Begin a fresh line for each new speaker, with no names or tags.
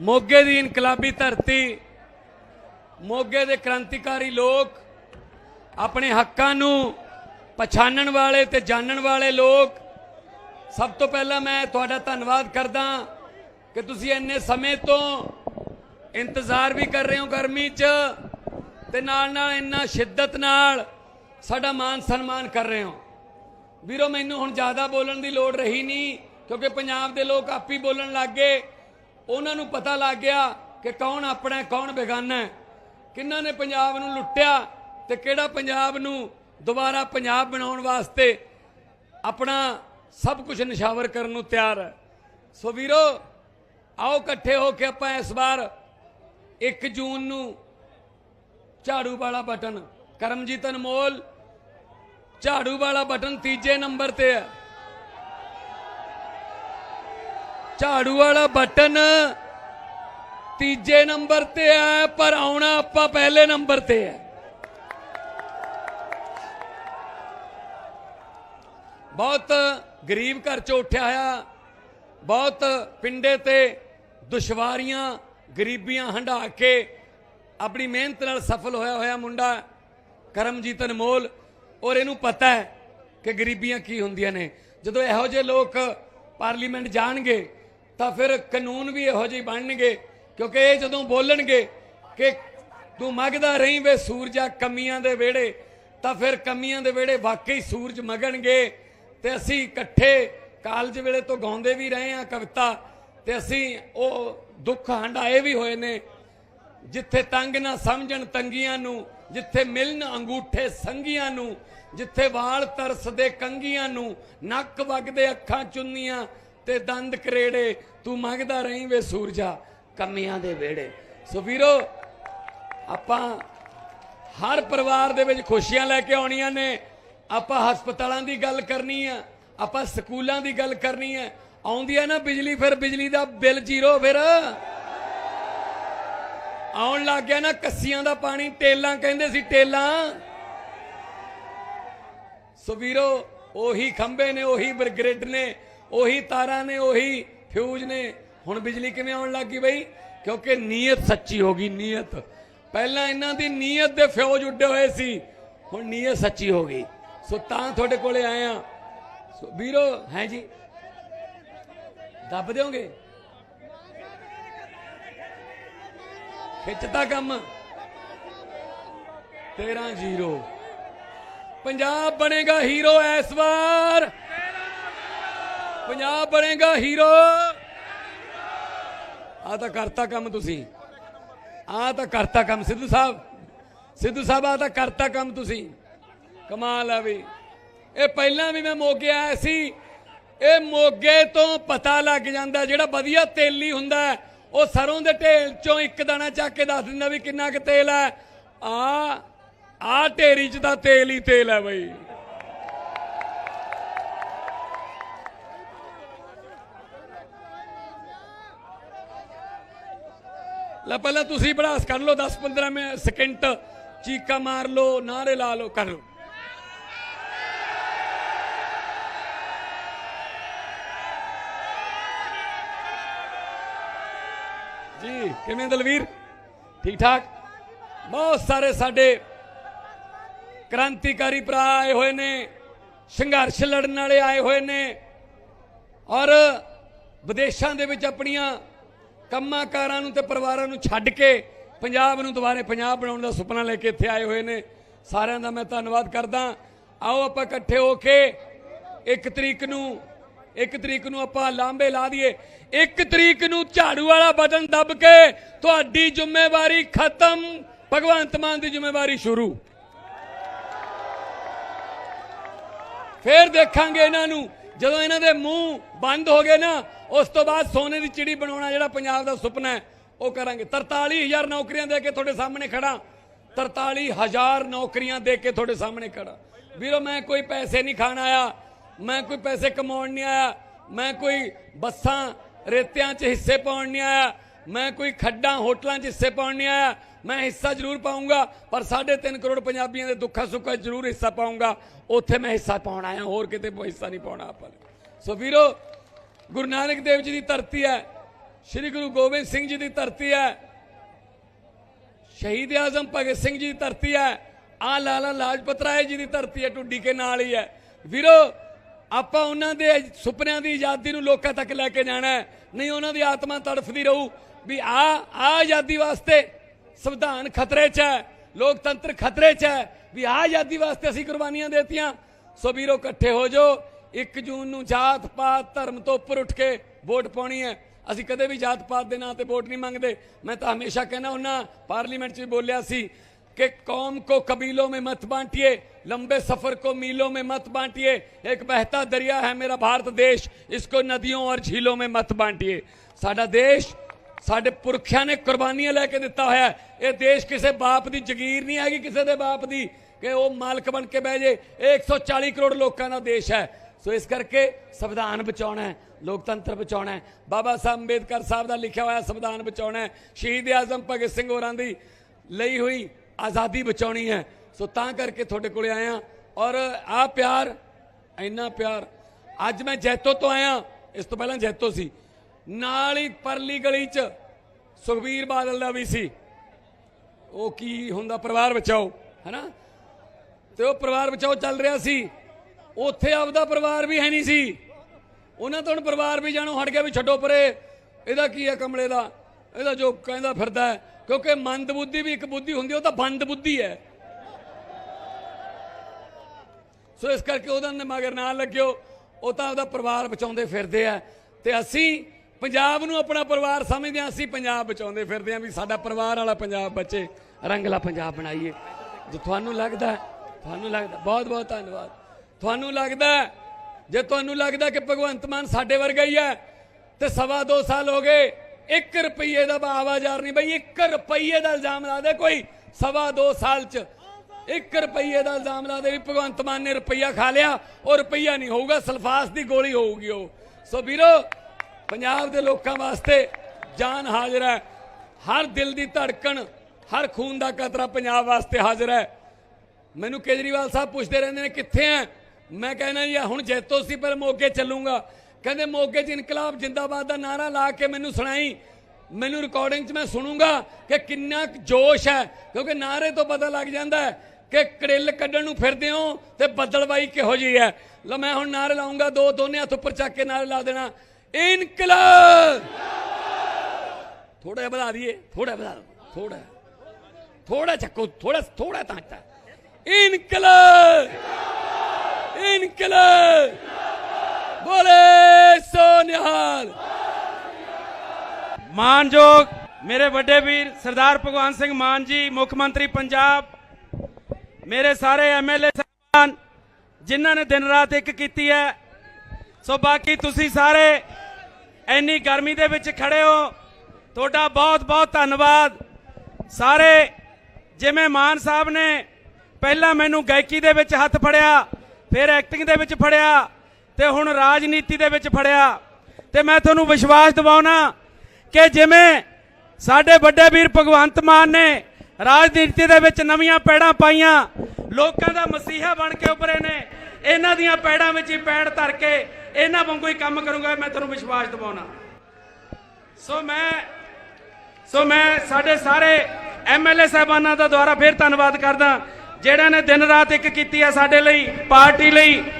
ਮੋਗੇ ਦੀ ਇਨਕਲਾਬੀ ਧਰਤੀ, ਮੋਗੇ ਦੇ ਕ੍ਰਾਂਤੀਕਾਰੀ ਲੋਕ, ਆਪਣੇ ਹੱਕਾਂ ਨੂੰ ਪਛਾਣਨ ਵਾਲੇ ਤੇ ਜਾਣਨ ਵਾਲੇ ਲੋਕ, ਸਭ ਤੋਂ ਪਹਿਲਾਂ ਮੈਂ ਤੁਹਾਡਾ ਧੰਨਵਾਦ ਕਰਦਾ ਕਿ ਤੁਸੀਂ ਇੰਨੇ ਸਮੇਂ ਤੋਂ ਇੰਤਜ਼ਾਰ ਵੀ ਕਰ ਰਹੇ ਹੋ ਗਰਮੀ 'ਚ ਤੇ ਨਾਲ ਨਾਲ ਇੰਨਾ ਸ਼ਿੱਦਤ ਨਾਲ ਸਾਡਾ ਮਾਨ ਸਨਮਾਨ ਕਰ ਰਹੇ ਹੋ। ਵੀਰੋ, ਮੈਨੂੰ ਹੁਣ ਜ਼ਿਆਦਾ ਬੋਲਣ ਦੀ ਲੋੜ ਰਹੀ ਨਹੀਂ ਕਿਉਂਕਿ ਪੰਜਾਬ ਦੇ ਲੋਕ ਆਪ ਹੀ ਬੋਲਣ ਲੱਗ ਗਏ। ਉਹਨਾਂ ਨੂੰ ਪਤਾ ਲੱਗ ਗਿਆ ਕਿ ਕੌਣ ਆਪਣਾ ਕੌਣ ਬੇਗਾਨਾ ਹੈ। ਕਿਹਨਾਂ ਨੇ ਪੰਜਾਬ ਨੂੰ ਲੁੱਟਿਆ ਤੇ ਕਿਹੜਾ ਪੰਜਾਬ ਨੂੰ ਦੁਬਾਰਾ ਪੰਜਾਬ ਬਣਾਉਣ ਵਾਸਤੇ ਆਪਣਾ ਸਭ ਕੁਝ ਨਿਸ਼ਾਵਰ ਕਰਨ ਨੂੰ ਤਿਆਰ ਹੈ। ਸੋ ਵੀਰੋ, ਆਓ ਇਕੱਠੇ ਹੋ ਕੇ ਆਪਾਂ ਇਸ ਵਾਰ 1 ਜੂਨ ਨੂੰ ਝਾੜੂ ਵਾਲਾ ਬਟਨ, ਕਰਮਜੀਤ ਅਨਮੋਲ ਝਾੜੂ ਵਾਲਾ ਬਟਨ ਤੀਜੇ ਨੰਬਰ ਤੇ ਹੈ। ਝਾੜੂ ਵਾਲਾ ਬਟਨ ਤੀਜੇ ਨੰਬਰ ਤੇ ਹੈ ਪਰ ਆਉਣਾ ਆਪਾਂ ਪਹਿਲੇ ਨੰਬਰ ਤੇ ਹੈ ਬਹੁਤ ਗਰੀਬ ਘਰ ਚੋਂ ਉੱਠਿਆ ਹੋਇਆ, ਬਹੁਤ ਪਿੰਡੇ ਤੇ ਦੁਸ਼ਵਾਰੀਆਂ, ਗਰੀਬੀਆਂ ਹੰਢਾ ਕੇ ਆਪਣੀ ਮਿਹਨਤ ਨਾਲ ਸਫਲ ਹੋਇਆ ਹੋਇਆ ਮੁੰਡਾ, ਕਰਮਜੀਤ ਅਨਮੋਲ। ਔਰ ਇਹਨੂੰ ਪਤਾ ਹੈ ਕਿ ਗਰੀਬੀਆਂ ਕੀ ਹੁੰਦੀਆਂ ਨੇ। ਜਦੋਂ ਇਹੋ ਜਿਹੇ ਲੋਕ ਪਾਰਲੀਮੈਂਟ ਜਾਣਗੇ ਤਾਂ ਫਿਰ ਕਾਨੂੰਨ ਵੀ ਇਹੋ ਜਿਹੇ ਬਣਨਗੇ, ਕਿਉਂਕਿ ਇਹ ਜਦੋਂ ਬੋਲਣਗੇ ਕਿ ਤੂੰ ਮੰਗਦਾ ਰਹੀਂ ਵੇ ਸੂਰਜਾ ਕਮੀਆਂ ਦੇ ਵਿਹੜੇ, ਤਾਂ ਫਿਰ ਕਮੀਆਂ ਦੇ ਵਿਹੜੇ ਵਾਕਈ ਸੂਰਜ ਮਗਣਗੇ। ਤੇ ਅਸੀਂ ਇਕੱਠੇ ਕਾਲਜ ਵੇਲੇ ਤੋਂ ਗਾਉਂਦੇ ਵੀ ਰਹੇ ਹਾਂ ਕਵਿਤਾ, ਤੇ ਅਸੀਂ ਉਹ ਦੁੱਖ ਹੰਡਾਏ ਵੀ ਹੋਏ ਨੇ। ਜਿੱਥੇ ਤੰਗ ਨਾ ਸਮਝਣ ਤੰਗੀਆਂ ਨੂੰ, ਜਿੱਥੇ ਮਿਲਣ ਅੰਗੂਠੇ ਸੰਗੀਆਂ ਨੂੰ, ਜਿੱਥੇ ਵਾਲ ਤਰਸਦੇ ਕੰਗੀਆਂ ਨੂੰ, ਨੱਕ ਵਗਦੇ ਅੱਖਾਂ ਚੁੰਨੀਆਂ ਤੇ ਦੰਦ ਕਰੇੜੇ, ਤੂੰ ਮੰਗਦਾ ਰਹੀਂ ਵੇ ਸੂਰਜਾ ਕਮੀਆਂ ਦੇ ਵੇੜੇ ਸੋ ਵੀਰੋ, ਆਪਾਂ ਹਰ ਪਰਿਵਾਰ ਦੇ ਵਿੱਚ ਖੁਸ਼ੀਆਂ ਲੈ ਕੇ ਆਉਣੀਆਂ ਨੇ। ਆਪਾਂ ਹਸਪਤਾਲਾਂ ਦੀ ਗੱਲ ਕਰਨੀ ਆ, ਆਪਾਂ ਸਕੂਲਾਂ ਦੀ ਗੱਲ ਕਰਨੀ ਹੈ ਆਉਂਦੀ ਹੈ ਨਾ ਬਿਜਲੀ, ਫਿਰ ਬਿਜਲੀ ਦਾ ਬਿੱਲ ਜ਼ੀਰੋ ਫਿਰ। ਆਉਣ ਲੱਗ ਗਿਆ ਨਾ ਕੱਸੀਆਂ ਦਾ ਪਾਣੀ, ਟੇਲਾਂ ਕਹਿੰਦੇ ਸੀ ਟੇਲਾਂ। ਸੋ ਵੀਰੋ, ਉਹੀ ਖੰਭੇ ਨੇ, ਉਹੀ ਬਰਗ੍ਰਿਡ ਨੇ ਉਹੀ ਤਾਰਾਂ ਨੇ, ਉਹੀ ਫਿਊਜ਼ ਨੇ। ਹੁਣ ਬਿਜਲੀ ਕਿਵੇਂ ਆਉਣ ਗਈ ਬਈ? ਕਿਉਂਕਿ ਨੀਅਤ ਸੱਚੀ ਹੋ ਗਈ, ਨੀਅਤ। ਪਹਿਲਾਂ ਇਹਨਾਂ ਦੀ ਨੀਅਤ ਦੇ ਫਿਊਜ਼ ਉੱਡੇ ਹੋਏ ਸੀ, ਹੁਣ ਨੀਅਤ ਸੱਚੀ ਹੋ ਗਈ। ਸੋ ਤਾਂ ਤੁਹਾਡੇ ਕੋਲੇ ਆਏ ਆ। ਸੋ ਵੀਰੋ, ਹੈ ਜੀ? ਦੱਬ ਦਿਓਗੇ? ਖਿੱਚਤਾ ਕੰਮ? 13 ਜ਼ੀਰੋ। ਪੰਜਾਬ ਬਣੇਗਾ ਹੀਰੋ ਇਸ ਵਾਰ ਪੰਜਾਬ ਬਣੇਗਾ ਹੀਰੋ। ਆ ਤਾਂ ਕਰਤਾ ਕੰਮ ਤੁਸੀਂ। ਆ ਤਾਂ ਕਰਤਾ ਕੰਮ। ਸਿੱਧੂ ਸਾਹਿਬ ਸਿੱਧੂ ਸਾਹਿਬ ਆ ਤਾਂ ਕਰਤਾ ਕੰਮ ਤੁਸੀਂ। ਕਮਾਲ ਆ ਵੀ। ਇਹ ਪਹਿਲਾਂ ਵੀ ਮੈਂ ਮੋਗੇ ਆਇਆ ਸੀ। ਇਹ ਮੋਗੇ ਤੋਂ ਪਤਾ ਲੱਗ ਜਾਂਦਾ ਜਿਹੜਾ ਵਧੀਆ ਤੇਲੀ ਹੁੰਦਾ ਉਹ ਸਰੋਂ ਦੇ ਢੇਲ ਚੋਂ ਇੱਕ ਦਾਣਾ ਚੱਕ ਕੇ ਦੱਸ ਦਿੰਦਾ ਵੀ ਕਿੰਨਾ ਕੁ ਤੇਲ ਹੈ। ਆ ਆ ਢੇਰੀ ਚ ਤਾਂ ਤੇਲ ਹੀ ਤੇਲ ਹੈ ਬਈ। ਲੈ ਪਹਿਲਾਂ ਤੁਸੀਂ ਬੜਾਸ ਕਰ ਲਓ 10 15 ਮਿੰਟ ਸਕਿੰਟ ਚੀਕਾ ਮਾਰ ਲਓ ਨਾਰੇ ਲਾ ਲਓ, ਕਰ ਲਓ। ਜੀ, ਕਿਵੇਂ ਦਲਵੀਰ? ਠੀਕ ਠਾਕ ਬਹੁਤ ਸਾਰੇ ਸਾਡੇ ਕ੍ਰਾਂਤੀਕਾਰੀ ਭਰਾ ਆਏ ਹੋਏ ਨੇ, ਸੰਘਰਸ਼ ਲੜਨ ਵਾਲੇ ਆਏ ਹੋਏ ਨੇ ਔਰ ਵਿਦੇਸ਼ਾਂ ਦੇ ਵਿੱਚ ਆਪਣੀਆਂ ਕੰਮਾਂ ਕਾਰਾਂ ਨੂੰ ਤੇ ਪਰਿਵਾਰਾਂ ਨੂੰ ਛੱਡ ਕੇ ਪੰਜਾਬ ਨੂੰ ਦੁਬਾਰੇ ਪੰਜਾਬ ਬਣਾਉਣ ਦਾ ਸੁਪਨਾ ਲੈ ਕੇ ਇੱਥੇ ਆਏ ਹੋਏ ਨੇ। ਸਾਰਿਆਂ ਦਾ ਮੈਂ ਧੰਨਵਾਦ ਕਰਦਾ। ਆਓ ਆਪਾਂ ਇਕੱਠੇ ਹੋ ਕੇ ਇੱਕ ਤਰੀਕ ਨੂੰ, ਇੱਕ ਤਰੀਕ ਨੂੰ ਆਪਾਂ ਲਾਂਬੇ ਲਾ ਦਈਏ। ਇੱਕ ਤਰੀਕ ਨੂੰ ਝਾੜੂ ਵਾਲਾ ਬਟਨ ਦੱਬ ਕੇ ਤੁਹਾਡੀ ਜ਼ਿੰਮੇਵਾਰੀ ਖਤਮ। ਭਗਵੰਤ ਮਾਨ ਦੀ ਜ਼ਿੰਮੇਵਾਰੀ ਸ਼ੁਰੂ। ਫੇਰ ਦੇਖਾਂਗੇ ਇਹਨਾਂ ਨੂੰ। ਜਦੋਂ ਇਹਨਾਂ ਦੇ ਮੂੰਹ ਬੰਦ ਹੋ ਗਏ ਨਾ, ਉਸ ਤੋਂ ਬਾਅਦ ਸੋਨੇ ਦੀ ਚਿੜੀ ਬਣਾਉਣਾ ਜਿਹੜਾ ਪੰਜਾਬ ਦਾ ਸੁਪਨਾ ਹੈ, ਉਹ ਕਰਾਂਗੇ। 43000 ਨੌਕਰੀਆਂ ਦੇ ਕੇ ਤੁਹਾਡੇ ਸਾਹਮਣੇ ਖੜਾ। 43000 ਨੌਕਰੀਆਂ ਦੇ ਕੇ ਤੁਹਾਡੇ ਸਾਹਮਣੇ ਖੜਾ। ਵੀਰੋ, ਮੈਂ ਕੋਈ ਪੈਸੇ ਨਹੀਂ ਖਾਣ ਆਇਆ, ਮੈਂ ਕੋਈ ਪੈਸੇ ਕਮਾਉਣ ਨਹੀਂ ਆਇਆ, ਮੈਂ ਕੋਈ ਬੱਸਾਂ ਰੇਤਿਆਂ 'ਚ ਹਿੱਸੇ ਪਾਉਣ ਨਹੀਂ ਆਇਆ, ਮੈਂ ਕੋਈ ਖੱਡਾਂ ਹੋਟਲਾਂ 'ਚ ਹਿੱਸੇ ਪਾਉਣ ਨਹੀਂ ਆਇਆ ਮੈਂ ਹਿੱਸਾ ਜ਼ਰੂਰ ਪਾਉਂਗਾ, ਪਰ 3.5 ਕਰੋੜ ਪੰਜਾਬੀਆਂ ਦੇ ਦੁੱਖਾਂ ਸੁੱਖਾਂ ਜ਼ਰੂਰ ਹਿੱਸਾ ਪਾਉਂਗਾ। ਉੱਥੇ ਮੈਂ ਹਿੱਸਾ ਪਾਉਣਾ ਆਇਆ, ਹੋਰ ਕਿਤੇ ਹਿੱਸਾ ਨਹੀਂ ਪਾਉਣਾ ਆਪਾਂ ਨੇ। ਸੋ ਵੀਰੋ, ਗੁਰੂ ਨਾਨਕ ਦੇਵ ਜੀ ਦੀ ਧਰਤੀ ਹੈ, ਸ੍ਰੀ ਗੁਰੂ ਗੋਬਿੰਦ ਸਿੰਘ ਜੀ ਦੀ ਧਰਤੀ ਹੈ, ਸ਼ਹੀਦ ਆਜ਼ਮ ਭਗਤ ਸਿੰਘ ਜੀ ਦੀ ਧਰਤੀ ਹੈ ਆ ਲਾਲਾ ਲਾਜਪਤ ਰਾਏ ਜੀ ਦੀ ਧਰਤੀ ਹੈ ਟੁੱਡੀ ਕੇ ਨਾਲ ਹੀ ਹੈ। ਵੀਰੋ, ਆਪਾਂ ਉਹਨਾਂ ਦੇ ਸੁਪਨਿਆਂ ਦੀ ਆਜ਼ਾਦੀ ਨੂੰ ਲੋਕਾਂ ਤੱਕ ਲੈ ਕੇ ਜਾਣਾ ਨਹੀਂ, ਉਹਨਾਂ ਦੀ ਆਤਮਾ ਤੜਫਦੀ ਰਹੂ ਵੀ ਆ ਆ ਆਜ਼ਾਦੀ ਵਾਸਤੇ ਸੰਵਿਧਾਨ ਖਤਰੇ 'ਚ ਹੈ ਲੋਕਤੰਤਰ ਖਤਰੇ 'ਚ ਹੈ ਵੀ ਆ ਆਜ਼ਾਦੀ ਵਾਸਤੇ ਅਸੀਂ ਕੁਰਬਾਨੀਆਂ ਦੇਤੀਆਂ ਸੋ ਵੀਰੋ ਇਕੱਠੇ ਹੋ ਜਾਓ 1 ਜੂਨ ਨੂੰ ਜਾਤ ਪਾਤ ਧਰਮ ਤੋਂ ਉੱਪਰ ਉੱਠ ਕੇ ਵੋਟ ਪਾਉਣੀ ਹੈ ਅਸੀਂ ਕਦੇ ਵੀ ਜਾਤ ਪਾਤ ਦੇ ਨਾਂ ਤੇ ਵੋਟ ਨਹੀਂ ਮੰਗਦੇ ਮੈਂ ਤਾਂ ਹਮੇਸ਼ਾ ਕਹਿੰਦਾ ਹੁੰਨਾ ਪਾਰਲੀਮੈਂਟ 'ਚ ਵੀ ਬੋਲਿਆ ਸੀ कि कौम को कबीलों में मत बांटिए लंबे सफर को मीलों में मत बांटिए एक बहता दरिया है मेरा भारत देश इसको नदियों और झीलों में मत बांटिए ਸਾਡਾ ਦੇਸ਼ ਸਾਡੇ ਪੁਰਖਿਆਂ ਨੇ ਕੁਰਬਾਨੀਆਂ ਲੈ ਕੇ ਦਿੱਤਾ ਹੋਇਆ ਇਹ ਦੇਸ਼ ਕਿਸੇ ਬਾਪ ਦੀ ਜ਼ਗੀਰ ਨਹੀਂ ਹੈਗੀ, ਕਿਸੇ ਦੇ ਬਾਪ ਦੀ ਕਿ ਉਹ ਮਾਲਕ ਬਣ ਕੇ ਬਹਿ ਜੇ। ਇਹ 140 ਕਰੋੜ ਲੋਕਾਂ ਦਾ ਦੇਸ਼ ਹੈ। ਸੋ ਇਸ ਕਰਕੇ ਸੰਵਿਧਾਨ ਬਚਾਉਣਾ ਹੈ, ਲੋਕਤੰਤਰ ਬਚਾਉਣਾ ਹੈ। ਬਾਬਾ ਸਾਹਿਬ ਅੰਬੇਦਕਰ ਸਾਹਿਬ ਦਾ ਲਿਖਿਆ ਹੋਇਆ ਸੰਵਿਧਾਨ ਬਚਾਉਣਾ ਹੈ। ਸ਼ਹੀਦ ਆਜ਼ਮ ਭਗਤ ਸਿੰਘ ਹੋਰਾਂ ਦੀ ਲਈ ਹੋਈ ਆਜ਼ਾਦੀ ਬਚਾਉਣੀ ਹੈ। ਸੋ ਤਾਂ ਕਰਕੇ ਤੁਹਾਡੇ ਕੋਲੇ ਆਇਆ। ਔਰ ਆ ਪਿਆਰ, ਇੰਨਾ ਪਿਆਰ। ਅੱਜ ਮੈਂ ਜੈਤੋ ਤੋਂ ਆਇਆ। ਇਸ ਤੋਂ ਪਹਿਲਾਂ ਜੈਤੋ ਸੀ। ਨਾਲ ਹੀ ਪਰਲੀ ਗਲੀ 'ਚ ਸੁਖਬੀਰ ਬਾਦਲ ਦਾ ਵੀ ਸੀ। ਉਹ ਕੀ ਹੁੰਦਾ ਪਰਿਵਾਰ ਬਚਾਓ, ਹੈਨਾ? ਤੇ ਉਹ ਪਰਿਵਾਰ ਬਚਾਓ ਚੱਲ ਰਿਹਾ ਸੀ। ਉੱਥੇ ਆਪਦਾ ਪਰਿਵਾਰ ਵੀ ਹੈ ਨਹੀਂ ਸੀ। ਉਹਨਾਂ ਤੋਂ ਹੁਣ ਪਰਿਵਾਰ ਵੀ ਜਾਣੋ, ਹਟ ਗਿਆ ਵੀ ਛੱਡੋ ਪਰੇ। ਇਹਦਾ ਕੀ ਹੈ ਕਮਲੇ ਦਾ? ਇਹਦਾ ਜੋ ਕਹਿੰਦਾ ਫਿਰਦਾ ਕਿਉਂਕਿ ਮੰਦ ਬੁੱਧੀ ਵੀ ਇੱਕ ਬੁੱਧੀ ਹੁੰਦੀ ਉਹ ਤਾਂ ਬੰਦ ਬੁੱਧੀ ਹੈ। ਸੋ ਇਸ ਕਰਕੇ ਉਹਦਾ ਮਗਰ ਨਾਲ ਲੱਗਿਓ, ਉਹ ਤਾਂ ਉਹਦਾ ਪਰਿਵਾਰ ਬਚਾਉਂਦੇ ਫਿਰਦੇ ਆ। ਤੇ ਅਸੀਂ ਪੰਜਾਬ ਨੂੰ ਆਪਣਾ ਪਰਿਵਾਰ ਸਮਝਦੇ ਹਾਂ, ਅਸੀਂ ਪੰਜਾਬ ਬਚਾਉਂਦੇ ਫਿਰਦੇ ਹਾਂ ਵੀ ਸਾਡਾ ਪਰਿਵਾਰ ਵਾਲਾ ਪੰਜਾਬ ਬਚੇ ਰੰਗਲਾ ਪੰਜਾਬ ਬਣਾਈਏ। ਜੇ ਤੁਹਾਨੂੰ ਲੱਗਦਾ ਤੁਹਾਨੂੰ ਲੱਗਦਾ, ਬਹੁਤ ਬਹੁਤ ਧੰਨਵਾਦ। ਤੁਹਾਨੂੰ ਲੱਗਦਾ, ਜੇ ਤੁਹਾਨੂੰ ਲੱਗਦਾ ਕਿ ਭਗਵੰਤ ਮਾਨ ਸਾਡੇ ਵਰਗਾ ਹੀ ਹੈ, ਤੇ ਸਵਾ ਦੋ ਸਾਲ ਹੋ ਗਏ 1 ਰੁਪਏ ਦਾ ਆਵਾਜ਼ਾਰ ਨਹੀਂ ਬਈ 1 ਰੁਪਏ ਦਾ ਇਲਜ਼ਾਮ ਲਾ ਦੇ ਕੋਈ, ਸਵਾ ਦੋ ਸਾਲ ਚ। 1 ਰੁਪਏ ਦਾ ਇਲਜ਼ਾਮ ਲਾ ਦੇ ਵੀ ਭਗਵੰਤ ਮਾਨ ਨੇ ਰੁਪਈਆ ਖਾ ਲਿਆ, ਉਹ ਰੁਪਈਆ ਨਹੀਂ ਹੋਊਗਾ, ਸਲਫਾਸ ਦੀ ਗੋਲੀ ਹੋਊਗੀ ਉਹ। ਸੋ ਵੀਰੋ ਪੰਜਾਬ ਦੇ ਲੋਕਾਂ ਵਾਸਤੇ ਜਾਨ ਹਾਜ਼ਰ ਹੈ। ਹਰ ਦਿਲ ਦੀ ਧੜਕਣ, ਹਰ ਖੂਨ ਦਾ ਕਤਰਾ ਪੰਜਾਬ ਵਾਸਤੇ ਹਾਜ਼ਰ ਹੈ। ਮੈਨੂੰ ਕੇਜਰੀਵਾਲ ਸਾਹਿਬ ਪੁੱਛਦੇ ਰਹਿੰਦੇ ਨੇ, ਕਿੱਥੇ ਆ ਮੈਂ ਕਹਿੰਦਾ ਜੀ ਹੁਣ ਜੈਤੋ ਸੀ, ਪਰ ਮੋਗੇ ਚੱਲੂਗਾ। ਕਹਿੰਦੇ ਮੋਗੇ 'ਚ ਇਨਕਲਾਬ ਜਿੰਦਾਬਾਦ ਦਾ ਨਾਰਾ ਲਾ ਕੇ ਮੈਨੂੰ ਸੁਣਾਈ। ਮੈਨੂੰ ਰਿਕਾਰਡਿੰਗ 'ਚ ਮੈਂ ਸੁਣੂੰਗਾ ਕਿ ਕਿੰਨਾ ਕੁ ਜੋਸ਼ ਹੈ, ਕਿਉਂਕਿ ਨਾਰੇ ਤੋਂ ਪਤਾ ਲੱਗ ਜਾਂਦਾ ਹੈ ਕਿ ਕੜਿੱਲ ਕੱਢਣ ਨੂੰ ਫਿਰਦੇ ਹੋ ਤੇ ਬੱਦਲਬਾਈ ਕਿਹੋ ਜਿਹੀ ਹੈ। ਲਓ, ਮੈਂ ਹੁਣ ਨਾਰੇ ਲਾਉਂਗਾ ਦੋ ਦੋਨੇ ਹੱਥ ਉੱਪਰ ਚੱਕ ਕੇ ਨਾਰੇ ਲਾ ਦੇਣਾ। ਇਨਕਲਾਬ ਥੋੜਾ ਜਿਹਾ ਵਧਾ ਦਈਏ ਥੋੜਾ ਵਧਾ ਥੋੜਾ ਥੋੜਾ ਚੱਕੋ ਥੋੜਾ ਥੋੜਾ ਤਾਂ ਚੱਕ ਇਨਕਲਾਬ ਇਨਕਲਾਬ ਬੋਲੇ ਸੋਨਿਹਾਲ
ਮਾਨਯੋਗ ਮੇਰੇ ਵੱਡੇ ਵੀਰ ਸਰਦਾਰ ਭਗਵਾਨ ਸਿੰਘ ਮਾਨ ਜੀ ਮੁੱਖ ਮੰਤਰੀ ਪੰਜਾਬ ਮੇਰੇ ਸਾਰੇ ਐਮਐਲਏ ਸਾਹਿਬਾਨ ਜਿਨ੍ਹਾਂ ਨੇ ਦਿਨ ਰਾਤ ਇੱਕ ਕੀਤੀ ਹੈ ਸੋ ਬਾਕੀ ਤੁਸੀਂ ਸਾਰੇ ਇੰਨੀ ਗਰਮੀ ਦੇ ਵਿੱਚ ਖੜੇ ਹੋ, ਤੁਹਾਡਾ ਬਹੁਤ ਬਹੁਤ ਧੰਨਵਾਦ। ਸਾਰੇ, ਜਿਵੇਂ ਮਾਨ ਸਾਹਿਬ ਨੇ ਪਹਿਲਾਂ ਮੈਨੂੰ ਗਾਇਕੀ ਦੇ ਵਿੱਚ ਹੱਥ ਫੜਿਆ, ਫਿਰ ਐਕਟਿੰਗ ਦੇ ਵਿੱਚ ਫੜਿਆ, ਤੇ ਹੁਣ ਰਾਜਨੀਤੀ ਦੇ ਵਿੱਚ ਫੜਿਆ। ਤੇ ਮੈਂ ਤੁਹਾਨੂੰ ਵਿਸ਼ਵਾਸ ਦਿਵਾਉਣਾ ਕਿ ਜਿਵੇਂ ਸਾਡੇ ਵੱਡੇ ਵੀਰ ਭਗਵੰਤ ਮਾਨ ਨੇ ਰਾਜਨੀਤੀ ਦੇ ਵਿੱਚ ਨਵੀਆਂ ਪੈੜਾਂ ਪਾਈਆਂ, ਲੋਕਾਂ ਦਾ ਮਸੀਹਾ ਬਣ ਕੇ ਉਭਰੇ ਨੇ, ਇਹਨਾਂ ਦੀਆਂ ਪੈੜਾਂ ਵਿੱਚ ਹੀ ਪੈੜ ਧਰ ਕੇ ਇਹਨਾਂ ਵਾਂਗੂ ਹੀ ਕੰਮ ਕਰੂੰਗਾ, ਮੈਂ ਤੁਹਾਨੂੰ ਵਿਸ਼ਵਾਸ ਦਿਵਾਉਣਾ। ਸੋ ਮੈਂ ਸੋ ਮੈਂ ਸਾਡੇ ਸਾਰੇ ਐਮਐਲਏ ਸਾਹਿਬਾਨਾਂ ਦਾ ਦੁਆਰਾ ਫਿਰ ਧੰਨਵਾਦ ਕਰਦਾ, ਜਿਹੜਿਆਂ ਨੇ ਦਿਨ ਰਾਤ ਇੱਕ ਕੀਤੀ ਹੈ ਸਾਡੇ ਲਈ, ਪਾਰਟੀ ਲਈ।